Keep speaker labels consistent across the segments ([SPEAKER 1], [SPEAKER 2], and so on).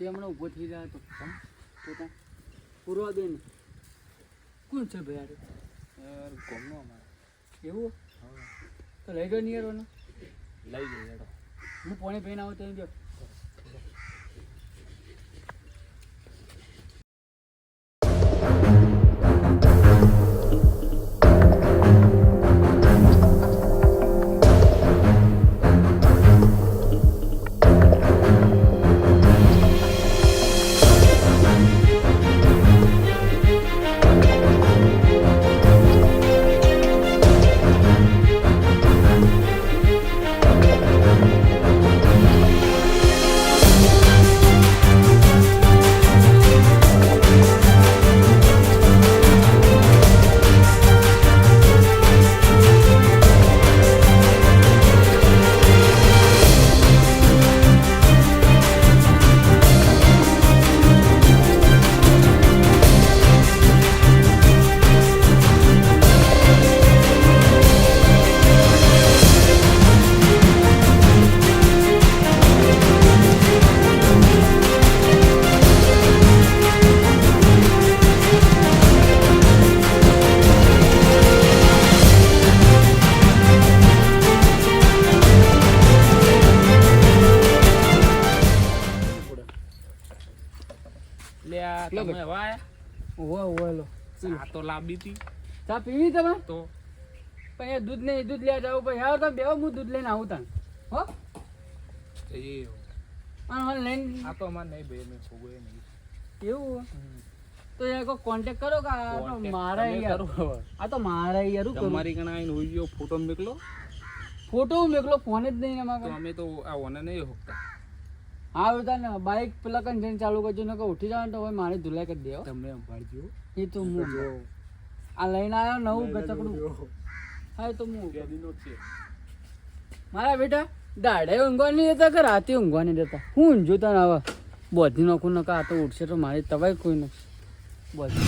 [SPEAKER 1] વચ્ચે હમણાં ઊભો થઈ જાય તો પોતા. તો ત્યાં પૂરવા દે કોણ છે ભાઈ યાર
[SPEAKER 2] ગમનો અમારે.
[SPEAKER 1] એવું? તો લઈ જાઓ ને યાર
[SPEAKER 2] લઈ જાય હેડો.
[SPEAKER 1] હું પોણે પીને આવો ત્યાં જો. ઓહો ઓહો લો.
[SPEAKER 2] ચા તો લાંબી હતી.
[SPEAKER 1] ચા પીવી તમે?
[SPEAKER 2] તો.
[SPEAKER 1] પણ દૂધ નહીં દૂધ લેવા જાવ પછી આવો તમે હું દૂધ લઈને આવું તાન હો?
[SPEAKER 2] એ
[SPEAKER 1] લઈને
[SPEAKER 2] આ તો અમારે નહીં ભાઈ મેં ખોગોય નહીં.
[SPEAKER 1] એવું? તો યાર કો કોન્ટેક કરો કે આ તો મારા યાર આ તો મારા યાર
[SPEAKER 2] તમારી કણા હોઈ ગયો ફોટો મોકલો.
[SPEAKER 1] ફોટો મેકલો ફોન જ નહીં એમાં
[SPEAKER 2] અમે તો આ ઓને નહીં હોકતા
[SPEAKER 1] હા બધા ને બાઇક પેલા કઈ જઈને ચાલુ કરજો ને ઉઠી જાવ તો હવે મારે ધુલાઈ કરી દેવો.
[SPEAKER 2] તમે સંભાળજો
[SPEAKER 1] એ તો હું આ લઈને આવ્યો નવું ગચકડું હા તો હું મારા બેટા દાડે ઊંઘવા નહીં દેતા કે રાતે ઊંઘવા નહીં દેતા? હું ઊંઘું તને હવે. બોધી નાખું નકા આ તો ઉઠશે તો મારી તવાય કોઈ નહીં બોધી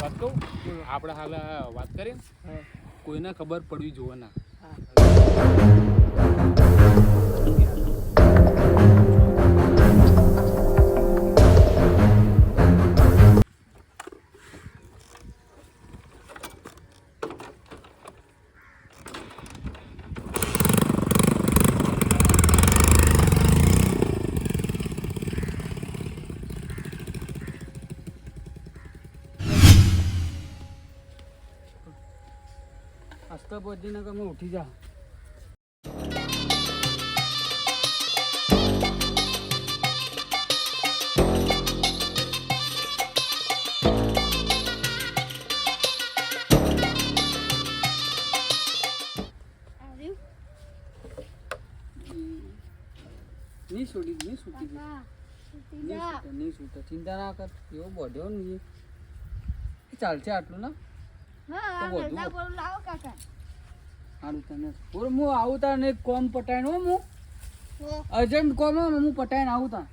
[SPEAKER 2] વાત કહું? આપણે હાલ વાત કરીએ કોઈને ખબર પડવી જોવે ના
[SPEAKER 1] હસતા બોધી નકા ઉઠી જા. નહીં છૂટે ચિંતા ના કર. એવો બોધ્યો ને ચાલશે આટલું ના? સારું તને. બોલ હું આવું તાર ને કોમ પટાઈને હું અર્જન્ટ કોમ હું પટાઈને આવું તાર.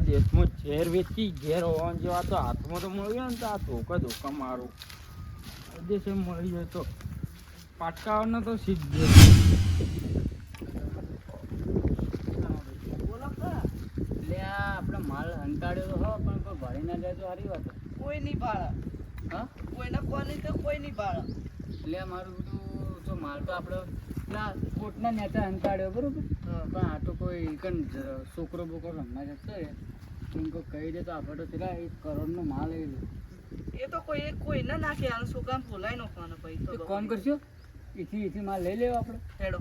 [SPEAKER 1] આ દેશમાં ઝેર વેચી ઝેર હોવા જેવા તો હાથમાં તો મળી ગયો ને તો આ ધોકા ધોકા મારું. આ દેશે મળી જાય તો પાટકાવાનો તો સીધ આપણે માલ હંતાડ્યો હો પણ કોઈ ભરી ના જાય તો સારી વાત.
[SPEAKER 3] કોઈ નહીં ભાળે
[SPEAKER 1] હા?
[SPEAKER 3] કોઈના કોની તો કોઈ નહીં ભાળે
[SPEAKER 1] એટલે મારું બધું તો માલ તો આપણે પેલા કોટના નેતા હંતાડ્યો બરોબર. પણ આ તો કોઈ કન છોકરો બોકરો રમવા જતો રહે. એમ કહી દે તો આપણે તો પેલા એક કરોડનો માલ લે
[SPEAKER 3] એ તો કોઈ કોઈ ના નાખે આનું શું કામ ભૂલાઈ નાખવાનો પછી તો
[SPEAKER 1] કોમ કરશો એથી એથી માલ લઈ લેવો આપણે.
[SPEAKER 3] હેડો.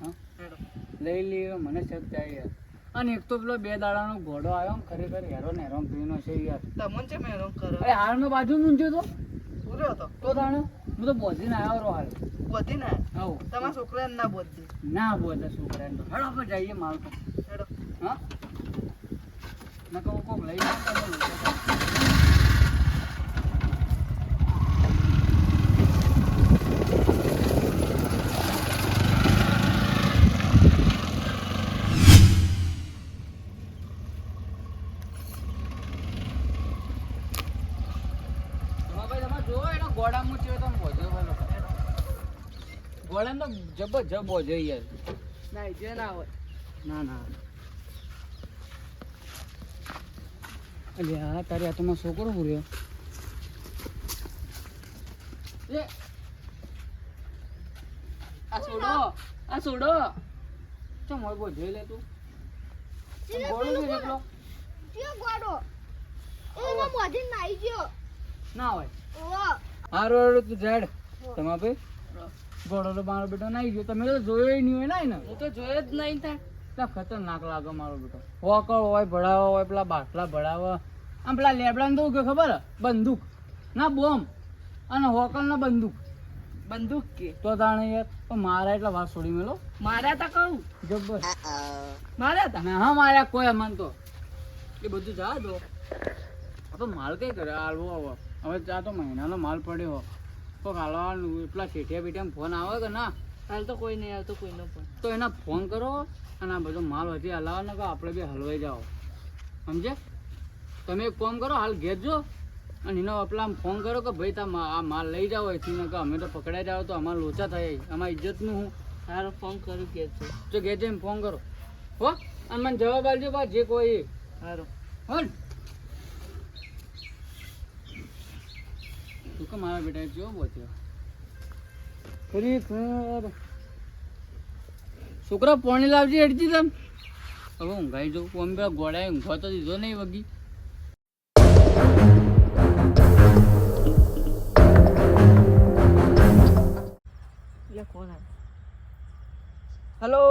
[SPEAKER 1] હા?
[SPEAKER 3] હેડો.
[SPEAKER 1] લઈ લઈએ મને શક થાય યાર. અને એક તો પેલો બે દાડાનો ઘોડો આવ્યો ખરેખર હેરો ને હેરો પીનો છે યાર.
[SPEAKER 3] તમને છે મેરો કરો.
[SPEAKER 1] અરે હાલનો બાજુ મૂંઝ્યો તો
[SPEAKER 3] પૂરો તો
[SPEAKER 1] તો દાણો હું તો બોધીને આવ્યો રો હાલ.
[SPEAKER 3] બધી ને
[SPEAKER 1] આવું.
[SPEAKER 3] તમારા છોકરાને ના બોધી
[SPEAKER 1] ના બોધા છોકરાને ને હેડો પર જઈએ માલ તો
[SPEAKER 3] હેડો.
[SPEAKER 1] હા? ના કહું કોક લઈ આવતા તો લોકો તો. રમાભાઈ, તમે જોવો એનો ગોળામાં ચેવો તમે બોજો ભાઈ લોકો. ગોળામાં તો જબરજસ્ત બોજો યાર
[SPEAKER 3] ના જે ના હોય
[SPEAKER 1] ના ના અલ્યા તારે આ તો મારો છોકરો પૂર્યો આ છોડો આ છોડો. જોઈ લે તું. છે
[SPEAKER 4] મોઢે નાઈ ગયો.
[SPEAKER 1] ના હોય. હારો હારો તું ઝાડ તમા ભાઈ ગોળો મારો બેટો નાઈ ગયો. તમે તો જોયો નહીં હોય ને
[SPEAKER 3] હું તો જોયો જ નહીં થાય
[SPEAKER 1] એટલા ખતરનાક લાગે મારો બેટો. વોકળ હોય ભડાવા હોય પેલા બાટલા ભડાવા. આમ પેલા લેબડાને તો કે ખબર? બંદૂક. ના બોમ્બ. અને હોકળ ના બંદૂક.
[SPEAKER 3] બંદૂક કે?
[SPEAKER 1] તો તાણે યાર તો મારા એટલા વાત છોડી મેલો.
[SPEAKER 3] માર્યા તા કહું?
[SPEAKER 1] જબ્બર.
[SPEAKER 3] માર્યા તા?
[SPEAKER 1] ના હા માર્યા કોઈ મન તો. એ બધું જા દો. આ તો માલ કઈ કરે? હાલવો આવો હવે ચા તો મહિનાનો માલ પડ્યો તો હાલવાનું એટલા શેઠિયા બેઠિયા ફોન આવે કે ના?
[SPEAKER 3] હાલ તો કોઈ નહીં આવતો કોઈનો ફોન.
[SPEAKER 1] તો એના ફોન કરો. અને આ બધો માલ વધી હલાવો ને કે આપણે બી હલવાઈ જાઓ. સમજે? તમે એક કામ કરો હાલ ઘેર જો. અને એનો પેલા ફોન કરો કે ભાઈ તા આ માલ લઈ જાઓ એથી ને અમે તો પકડાઈ જાઓ તો અમારે લોચા થાય. અમારી ઇજ્જતનું હું.
[SPEAKER 3] હારો ફોન કરું કે છે.
[SPEAKER 1] જો ઘેર જઈને ફોન કરો. હો? અને મને જવાબ આપજો બા જે કોઈ.
[SPEAKER 3] હારો.
[SPEAKER 1] હો તું કે મારા બેટા કેવો ખરી ખરેખર. છોકરા પોણી લાવજે હેડજી તમ. હવે ઊંઘાઈ જવું કોમ પેલા ગોળાએ ઊંઘવા તો દીધો નહીં વગી.
[SPEAKER 3] કોણ હલો?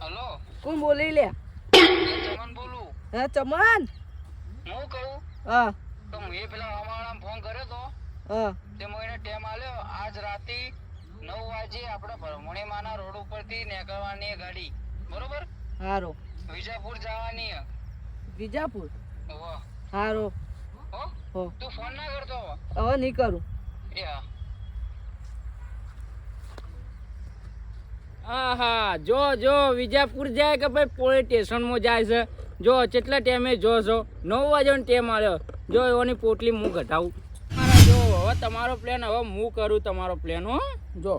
[SPEAKER 1] હલો?
[SPEAKER 3] કોણ બોલી લે?
[SPEAKER 1] ચમન બોલું.
[SPEAKER 3] હે ચમન?
[SPEAKER 1] હું કહું?
[SPEAKER 3] હા.
[SPEAKER 1] તો હું એ પેલા અમારા ફોન કર્યો તો?
[SPEAKER 3] હા.
[SPEAKER 1] તે એને ટેમ આલ્યો. આજ રાતે નવ વાગે આપણે ભરમણીમાના રોડ ઉપરથી નીકળવાની ગાડી. બરોબર?
[SPEAKER 3] હારો.
[SPEAKER 1] વિજાપુર જવાની.
[SPEAKER 3] વિજાપુર? હારો.
[SPEAKER 1] હો?
[SPEAKER 3] હો.
[SPEAKER 1] તું ફોન ના કરતો હવે.
[SPEAKER 3] નહીં કરું.
[SPEAKER 5] આહા જો જો વિજાપુર જાય કે ભાઈ પોલીસ સ્ટેશનમાં જાય છે? જો કેટલા ટાઈમે જો છો નવ વાગ્યાનો ટાઈમ આવ્યો. જો એની પોટલી હું ઘટાવું હવે તમારો પ્લાન હવે હું કરું તમારો પ્લાન હો. જો.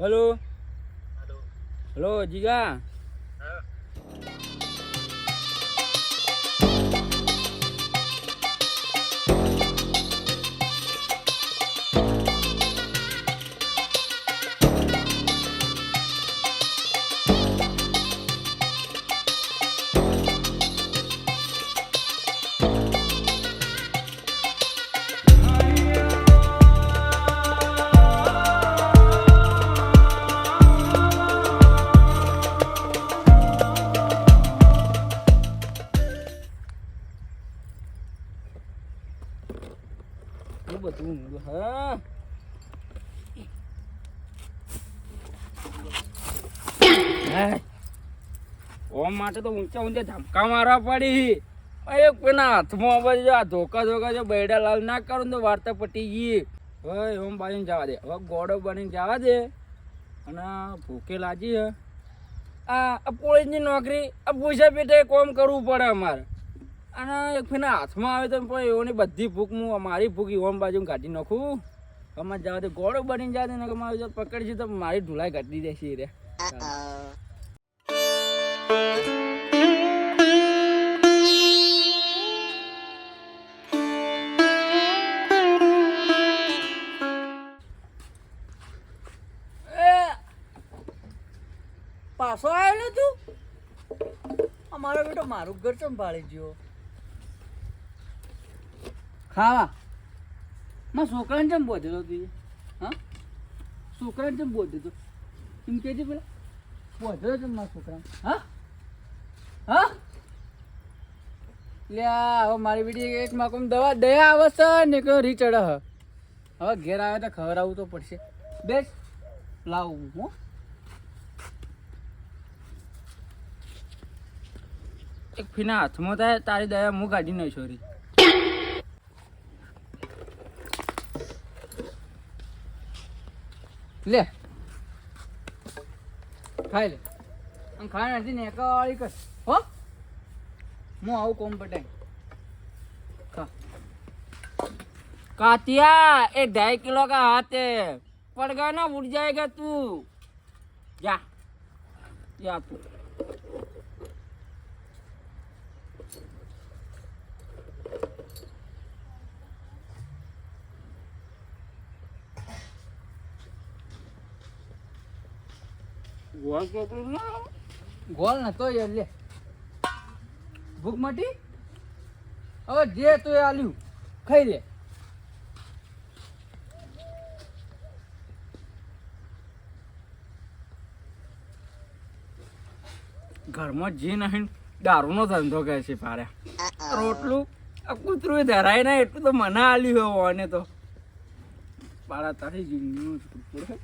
[SPEAKER 5] Hello hello Jiga? માટે તો ઊંચા ઊંચા ધમકા મારવા પડી. એક કોઈના હાથમાં પછી આ ધોકા ધોકા જો બૈડા લાલ ના કરું તો વાર્તા પટી ગઈ. હવે ઓમ બાજુ જવા દે. હવે ગોળો બનીને જવા દે. અને લાગી હે આ પોલીસની નોકરી, આ પૂછા પેટે કોમ કરવું પડે અમારે. અને એક ફીના હાથમાં આવે તો પણ એઓની બધી ભૂખ હું, મારી ભૂખ ઓમ બાજુ કાઢી નાખું. અમારે જવા દે. ગોળો બની જાય ને કે મારે જો પકડશે તો મારી ઢુલાઈ કાઢી દેશે રે.
[SPEAKER 3] પાછો આવ્યો ને તું? અમારો બેટો મારું ઘર સંભાળી ગયો.
[SPEAKER 1] ખાવા? માં છોકરાને કેમ બોધેલો તું હા? છોકરાને કેમ બોધ્યો તું? એમ કહેજે પેલા? બોધેલો છે મારા છોકરાને? હા? હા? લે, આ હવે મારી બીડી એક માકુમ દવા દયા આવે છે ને કે રીચડ હવે ઘેર આવે તો ખવડાવવું તો પડશે. બેસ, લાવું હું
[SPEAKER 5] એક ફીના હાથમાં થાય, તારી દયા હું કાઢી નહીં છોરી
[SPEAKER 1] લે. ખાઈ લે. ખાઈ નથી ને એકાવાળી કર. हो आओ कॉम्पटे
[SPEAKER 5] कातिया एक ढाई किलो का हाथ है पड़गा ना उड़ जाएगा तू जा या तू गोल
[SPEAKER 1] ना तो ये ले ભૂખ મટી? હવે જે તો એ આલ્યું, ખાઈ લે.
[SPEAKER 5] ઘરમાં જે નહીં દારૂનો ધંધો કહે છે પારે રોટલું, આ કૂતરું ધરાય ના, એટલું તો મને આલ્યું હોય અને તો. પારા તારી જિંદગીનું કૂતરું.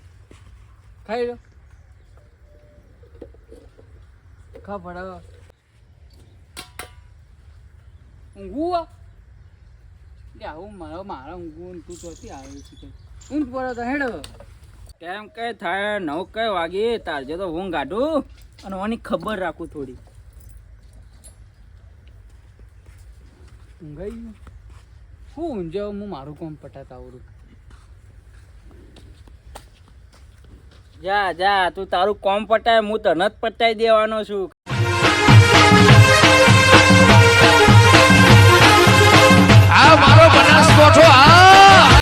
[SPEAKER 1] ખાઈ લો. ખા પડાવો ઊંઘું આ આવું મારા મારા ઊંઘું ને તું ચોથી આવે છે ઊંઘ પડો તો હેડો.
[SPEAKER 5] કેમ કે થાય નવ કઈ વાગે તારજે તો હું ગાઢું અને ઓની ખબર રાખું થોડી.
[SPEAKER 1] ઊંઘાઈ ગયું? હું ઊંઝાવ હું? મારું કોમ પટાતા આવડું
[SPEAKER 5] જા જા તું તારું કોમ પટાય હું તને જ પટાઈ દેવાનો છું. મારો બનાસકોઠો આ